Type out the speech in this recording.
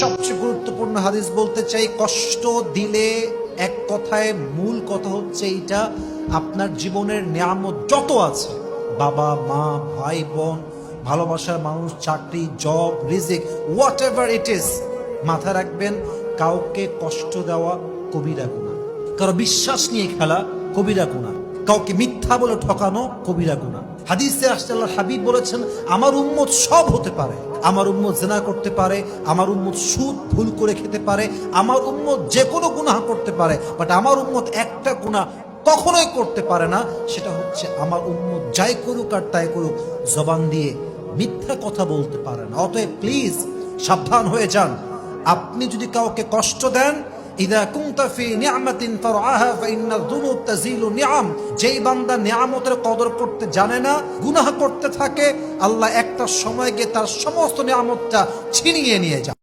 সবচেয়ে গুরুত্বপূর্ণ হাদিস বলতে চাই, কষ্ট দিলে এক কথায় মূল কথা হচ্ছে এইটা, আপনার জীবনের নিয়ামত যত আছে, বাবা, মা, ভাই, বোন, ভালোবাসার মানুষ, চাকরি জব রিজিক হোয়াট এভার ইট ইজ মাথা রাখবেন, কাউকে কষ্ট দেওয়া কবিরা গুণা কারও বিশ্বাস নিয়ে খেলা কবিরা গুণা কাউকে মিথ্যা বলে ঠকানো কবিরা গুণা। হাদিসে আসতে আল্লাহ হাবিব বলেছেন, আমার উম্মত সব হতে পারে। আমার উম্মত জেনা করতে পারে, আমার উম্মত সুদ, ভুল করে খেতে পারে, আমার উম্মত যে কোনো গুনাহ করতে পারে বাট আমার উম্মত একটা গুনাহ কখনোই করতে পারে না, সেটা হচ্ছে আমার উম্মত যাই করুক আর তাই করুক, জবান দিয়ে মিথ্যা কথা বলতে পারে না। অতএব প্লিজ সাবধান হয়ে যান। আপনি যদি কাউকে কষ্ট দেন ইদা কুনতা ফি নি'মাতিন ফারআহা ফাইন্না যুনুব তাজিলু নি'আম যেই বান্দা নিয়ামতের কদর করতে জানে না, গুনাহ করতে থাকে, আল্লাহ একটা সময় গিয়ে তার সমস্ত নিয়ামতটা ছিনিয়ে নিয়ে যায়